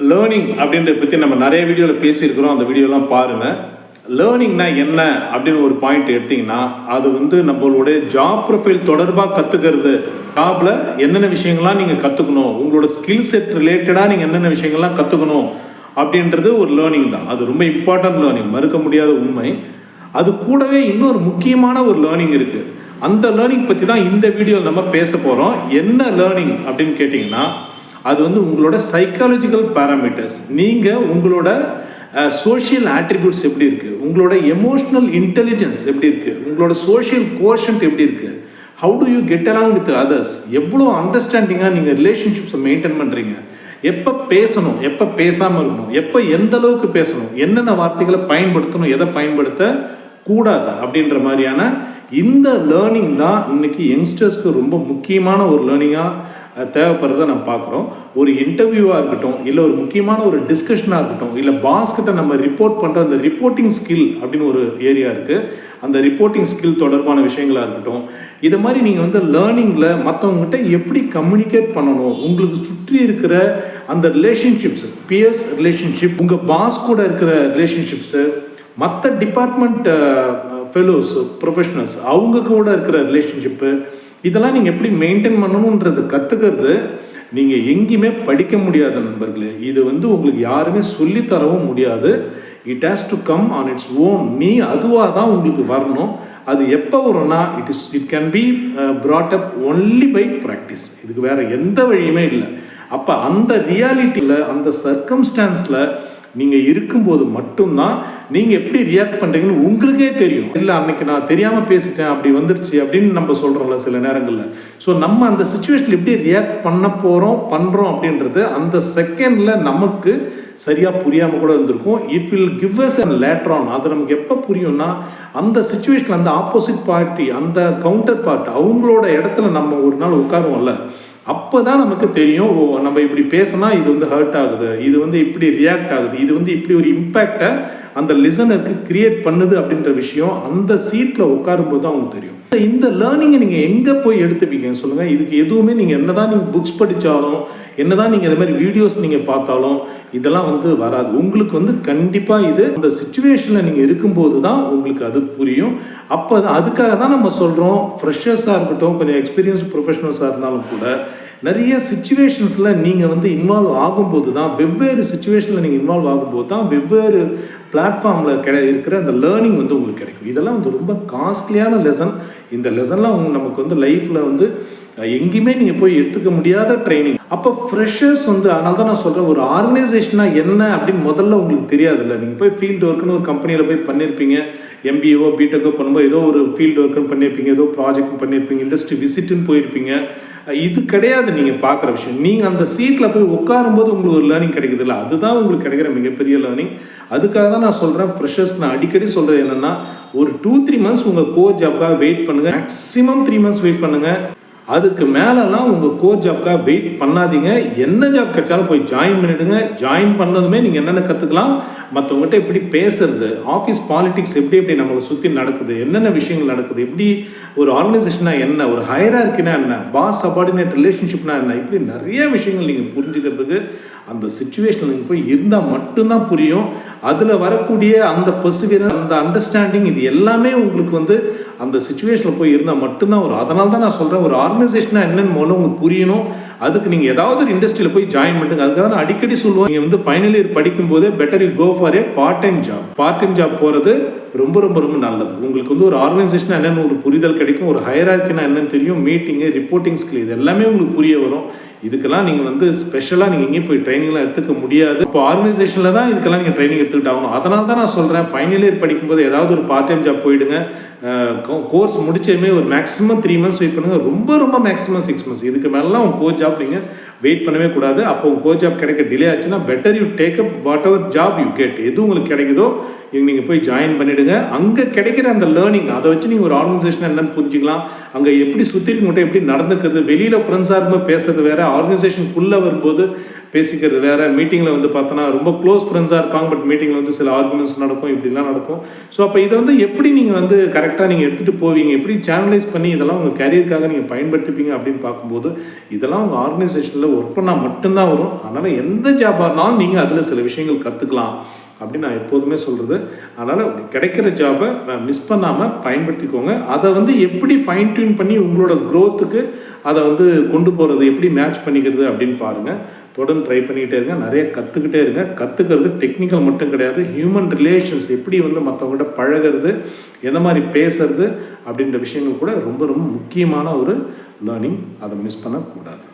Learning அப்படின்றத பற்றி நம்ம நிறைய வீடியோவில் பேசியிருக்கிறோம். அந்த வீடியோலாம் பாருங்கள் லேர்னிங்னா என்ன அப்படின்னு ஒரு பாயிண்ட் எடுத்திங்கன்னா அது வந்து நம்மளுடைய ஜாப் ப்ரொஃபைல் தொடர்பாக கற்றுக்கிறது ஜாபில் என்னென்ன விஷயங்கள்லாம் நீங்கள் கற்றுக்கணும் உங்களோட ஸ்கில் செட் ரிலேட்டடாக நீங்கள் என்னென்ன விஷயங்கள்லாம் கற்றுக்கணும் அப்படின்றது ஒரு லேர்னிங் தான். அது ரொம்ப இம்பார்ட்டன்ட் லேர்னிங் மறுக்க முடியாத உண்மை. அது கூடவே இன்னொரு முக்கியமான ஒரு லேர்னிங் இருக்குது அந்த லேர்னிங் பற்றி தான் இந்த வீடியோவில் நம்ம பேச போகிறோம் என்ன லேர்னிங் அப்படின்னு கேட்டிங்கன்னா அது வந்து உங்களோட சைக்காலஜிக்கல் பேராமீட்டர்ஸ் நீங்கள் உங்களோட சோஷியல் ஆட்ரிபியூட்ஸ் எப்படி இருக்குது உங்களோட எமோஷ்னல் இன்டெலிஜென்ஸ் எப்படி இருக்குது உங்களோட சோஷியல் கோஷன்ட் எப்படி இருக்குது how do you get along with others எவ்வளோ அண்டர்ஸ்டாண்டிங்காக நீங்கள் ரிலேஷன்ஷிப்ஸை மெயின்டைன் பண்ணுறீங்க எப்போ பேசணும்? எப்போ பேசாமல் இருக்கணும்? எப்போ எந்த அளவுக்கு பேசணும்? என்னென்ன வார்த்தைகளை பயன்படுத்தணும்? எதை பயன்படுத்த கூடாது? அப்படின்ற மாதிரியான இந்த லேர்னிங் தான் இன்னைக்கு யங்ஸ்டர்ஸ்க்கு ரொம்ப முக்கியமான ஒரு லேர்னிங்காக தேவைப்படுறத நம்ம பார்க்குறோம். ஒரு இன்டர்வியூவாக இருக்கட்டும் இல்லை ஒரு முக்கியமான ஒரு டிஸ்கஷனாக இருக்கட்டும் இல்லை பாஸ் கிட்ட நம்ம ரிப்போர்ட் பண்ணுற அந்த ரிப்போர்ட்டிங் ஸ்கில் அப்படின்னு ஒரு ஏரியா இருக்குது அந்த ரிப்போர்ட்டிங் ஸ்கில் தொடர்பான விஷயங்களாக இருக்கட்டும் இது மாதிரி நீங்கள் வந்து லேர்னிங்கில் மற்றவங்ககிட்ட எப்படி கம்யூனிகேட் பண்ணணும் உங்களுக்கு சுற்றி இருக்கிற அந்த ரிலேஷன்ஷிப்ஸ் பியர்ஸ் ரிலேஷன்ஷிப் உங்கள் பாஸ் கூட இருக்கிற ரிலேஷன்ஷிப்ஸு மற்ற டிபார்ட்மெண்ட் ஃபெலோஸ் ப்ரொஃபஷனல்ஸ் அவங்க கூட இருக்கிற ரிலேஷன்ஷிப்பு இதெல்லாம் நீங்கள் எப்படி மெயின்டைன் பண்ணணுன்றது கற்றுக்கிறது நீங்கள் எங்கேயுமே படிக்க முடியாத நண்பர்களே. இது வந்து உங்களுக்கு யாருமே சொல்லித்தரவும் முடியாது. It has to come on its own நீ அதுவாக தான் உங்களுக்கு வரணும். அது எப்போ வரும்னா it is it can be brought up only by practice இதுக்கு வேறு எந்த வழியுமே இல்லை. அப்போ அந்த ரியாலிட்டியில் அந்த சர்க்கம்ஸ்டான்ஸில் நீங்கள் இருக்கும்போது மட்டும்தான் நீங்கள் எப்படி ரியாக்ட் பண்ணுறீங்கன்னு உங்களுக்கே தெரியும். இல்லை அன்னைக்கு நான் தெரியாமல் பேசிட்டேன் அப்படி வந்துருச்சு அப்படின்னு நம்ம சொல்கிறோம்ல சில நேரங்களில். ஸோ நம்ம அந்த சுச்சுவேஷனில் எப்படி ரியாக்ட் பண்ண போகிறோம் பண்ணுறோம் அப்படின்றது அந்த செகண்டில் நமக்கு சரியாக புரியாமல் கூட இருந்திருக்கும். It will give us and later on அது நமக்கு எப்போ புரியும்னா அந்த சுச்சுவேஷனில் அந்த ஆப்போசிட் பார்ட்டி அந்த கவுண்டர் பார்ட் அவங்களோட இடத்துல நம்ம ஒரு நாள் உட்காருவோம்ல. அப்போ தான் நமக்கு தெரியும் ஓ நம்ம இப்படி பேசினா இது வந்து ஹர்ட் ஆகுது இது வந்து இப்படி ரியாக்ட் ஆகுது இது வந்து இப்படி ஒரு இம்பேக்டை அந்த லிசனருக்கு கிரியேட் பண்ணுது அப்படின்ற விஷயம் அந்த சீட்டில் உட்காரும்போது தான் அவங்களுக்கு தெரியும். இந்த லேர்னிங்கை நீங்கள் எங்கே போய் எடுத்துப்பீங்க? சொல்லுங்கள் இதுக்கு எதுவுமே நீங்கள் என்னதான் நீங்கள் புக்ஸ் படித்தாலும் என்னதான் நீங்கள் இந்த மாதிரி வீடியோஸ் நீங்கள் பார்த்தாலும் இதெல்லாம் வந்து வராது. உங்களுக்கு வந்து கண்டிப்பாக இது அந்த சுச்சுவேஷனில் நீங்கள் இருக்கும்போது தான் உங்களுக்கு அது புரியும். அப்போ அதுக்காக தான் நம்ம சொல்கிறோம் ஃப்ரெஷர்ஸாக இருக்கட்டும் கொஞ்சம் எக்ஸ்பீரியன்ஸ் ப்ரொஃபஷனல்ஸாக இருந்தாலும் கூட நிறைய சுச்சுவேஷன்ஸில் நீங்கள் வந்து இன்வால்வ் ஆகும்போது தான் வெவ்வேறு சுச்சுவேஷனில் நீங்கள் இன்வால்வ் ஆகும்போது தான் வெவ்வேறு பிளாட்ஃபார்மில் கிடை இருக்கிற அந்த லேர்னிங் வந்து உங்களுக்கு கிடைக்கும். இதெல்லாம் வந்து ரொம்ப காஸ்ட்லியான லெசன் இந்த லெசன்லாம் நமக்கு வந்து லைஃப்பில் வந்து எங்கேயுமே நீங்கள் போய் எடுத்துக்க முடியாத ட்ரைனிங் அப்போ ஃப்ரெஷர்ஸ் வந்து அதனால தான் நான் சொல்கிறேன் ஒரு ஆர்கனைசேஷனாக என்ன அப்படின்னு முதல்ல உங்களுக்கு தெரியாதுல்ல. நீங்கள் போய் ஃபீல்டு ஒர்க்குன்னு ஒரு கம்பெனியில் போய் பண்ணியிருப்பீங்க எம்பிஏவோ பிடெக்கோ பண்ணும்போது ஏதோ ஒரு ஃபீல்டு ஒர்க்குன்னு பண்ணியிருப்பீங்க ஏதோ ப்ராஜெக்ட் பண்ணியிருப்பீங்க இண்டஸ்ட்ரி விசிட்டுன்னு போயிருப்பீங்க. இது கிடையாது நீங்கள் பார்க்குற விஷயம். நீங்கள் அந்த சீட்டில் போய் உட்காரும்போது உங்களுக்கு ஒரு லேர்னிங் கிடைக்குதுல்ல. அதுதான் உங்களுக்கு கிடைக்கிற மிகப்பெரிய லேர்னிங் அதுக்காக தான் நான் சொல்கிறேன் ஃப்ரெஷர்ஸ்க்கு நான் அடிக்கடி சொல்கிறது என்னென்னா ஒரு டூ த்ரீ மந்த்ஸ் உங்கள் கோ ஜாப்காக வெயிட் பண்ணுங்கள் மேக்ஸிமம் த்ரீ மந்த்ஸ் வெயிட் பண்ணுங்கள் அதுக்கு மேலெல்லாம் உங்கள் கோர் ஜாப்க்காக வெயிட் பண்ணாதீங்க. என்ன ஜாப் கிடைச்சாலும் போய் ஜாயின் பண்ணிவிடுங்க ஜாயின் பண்ணதுமே நீங்கள் என்னென்ன கற்றுக்கலாம் மற்றவங்ககிட்ட எப்படி பேசுறது? ஆஃபீஸ் பாலிட்டிக்ஸ் எப்படி எப்படி நம்மளை சுற்றி நடக்குது? என்னென்ன விஷயங்கள் நடக்குது? எப்படி ஒரு ஆர்கனைசேஷனா என்ன? ஒரு ஹையரார்க்கினா என்ன? பாஸ் சபார்டினேட் ரிலேஷன்ஷிப்னா என்ன? இப்படி நிறைய விஷயங்கள் நீங்கள் புரிஞ்சுக்கிறதுக்கு அந்த சுச்சுவேஷனில் நீங்கள் போய் இருந்தால் மட்டும்தான் புரியும். அதில் வரக்கூடிய அந்த பசுவின அந்த அண்டர்ஸ்டாண்டிங் இது எல்லாமே உங்களுக்கு வந்து அந்த சுச்சுவேஷனில் போய் இருந்தால் மட்டும்தான் ஒரு அதனால தான் நான் சொல்கிறேன் ஒரு காம்பன்சேஷனாக என்னென்னு மூலம் உங்களுக்கு புரியணும். அதுக்கு நீங்கள் ஏதாவது ஒரு இண்டஸ்ட்ரியில் போய் ஜாயின் பண்ணுங்க அதுக்காக நான் அடிக்கடி சொல்லுவேன் நீங்கள் வந்து ஃபைனல் இயர் படிக்கும் போதே better you go for a part time job part time job போகிறது ரொம்ப ரொம்ப ரொம்ப நல்லது. உங்களுக்கு வந்து ஒரு ஆர்கனைசேஷன் என்னென்னு ஒரு புரிதல் கிடைக்கும் ஒரு ஹையராக்கினா என்னென்னு தெரியும் மீட்டிங்கு ரிப்போர்ட்டிங் ஸ்கில் இது எல்லாமே உங்களுக்கு புரிய வரும். இதுக்கெல்லாம் நீங்கள் வந்து ஸ்பெஷலாக நீங்கள் எங்கேயும் போய் ட்ரைனிங்லாம் எடுத்துக்க முடியாது. இப்போ ஆர்கனைசேஷனில் தான் இதுக்கெல்லாம் நீங்கள் ட்ரைனிங் எடுத்துக்கிட்டு ஆகணும். அதனால தான் நான் சொல்கிறேன் ஃபைனல் இயர் படிக்கும்போது ஏதாவது ஒரு பார்ட் டைம் ஜாப் போயிடுங்க கோர்ஸ் முடிச்சதுமே ஒரு மேக்ஸிமம் த்ரீ மந்த்ஸ் வெயிட் பண்ணுங்கள் ரொம்ப ரொம்ப மேக்ஸிமம் சிக்ஸ் மந்த்ஸ் இதுக்கு மேலாம் உங்கள் கோச் ஜாப் நீங்கள் வெயிட் பண்ணவே கூடாது. அப்போ உங்கள் கோச் ஜாப் கிடைக்க டிலே ஆச்சுன்னா better you take up whatever job you get எது உங்களுக்கு கிடைக்குதோ இங்கே நீங்கள் போய் ஜாயின் பண்ணிவிடுங்க அங்கே கிடைக்கிற அந்த லேர்னிங் அதை வச்சு நீங்கள் ஒரு ஆர்கனைசேஷன் என்னன்னு புரிஞ்சிக்கலாம். அங்கே எப்படி சுற்றி மட்டும் எப்படி நடந்துக்கிறது வெளியில் ஃப்ரெண்ட்ஸாக இருக்கும்போது பேசுறது வேறு ஆர்கனைசேஷனுக்குள்ளே வரும்போது பேசிக்கிறது வேறு. மீட்டிங்கில் வந்து பார்த்தோன்னா ரொம்ப க்ளோஸ் ஃப்ரெண்ட்ஸாக இருப்பாங்க பட் மீட்டிங்கில் வந்து சில ஆர்குமெண்ட்ஸ் நடக்கும் இப்படிலாம் நடக்கும். ஸோ அப்போ இதை வந்து எப்படி நீங்கள் வந்து கரெக்டாக நீங்கள் எடுத்துகிட்டு போவீங்க? எப்படி சேனலைஸ் பண்ணி இதெல்லாம் உங்கள் கேரியருக்காக நீங்கள் பயன்படுத்திப்பீங்க அப்படின்னு பார்க்கும்போது இதெல்லாம் உங்கள் ஆர்கனைசேஷனில் ஒர்க் பண்ணால் மட்டும்தான் வரும். அதனால் எந்த ஜாபாக இருந்தாலும் நீங்கள் அதில் சில விஷயங்கள் கற்றுக்கலாம் அப்படின்னு நான் எப்போதுமே சொல்கிறது அதனால் கிடைக்கிற ஜாபை மிஸ் பண்ணாமல் பயன்படுத்திக்கோங்க. அதை வந்து எப்படி ஃபைன் டியூன் பண்ணி உங்களோட க்ரோத்துக்கு அதை வந்து கொண்டு போகிறது எப்படி மேட்ச் பண்ணிக்கிறது அப்படின்னு பாருங்கள் தொடர்ந்து ட்ரை பண்ணிக்கிட்டே இருங்க. நிறைய கற்றுக்கிட்டே இருங்க. கற்றுக்கிறது டெக்னிக்கல் மட்டும் கிடையாது. ஹியூமன் ரிலேஷன்ஸ் எப்படி வந்து மற்றவங்கள்ட்ட பழகிறது எந்த மாதிரி பேசுறது அப்படின்ற விஷயங்கள் கூட ரொம்ப ரொம்ப முக்கியமான ஒரு லேர்னிங் அதை மிஸ் பண்ணக்கூடாது.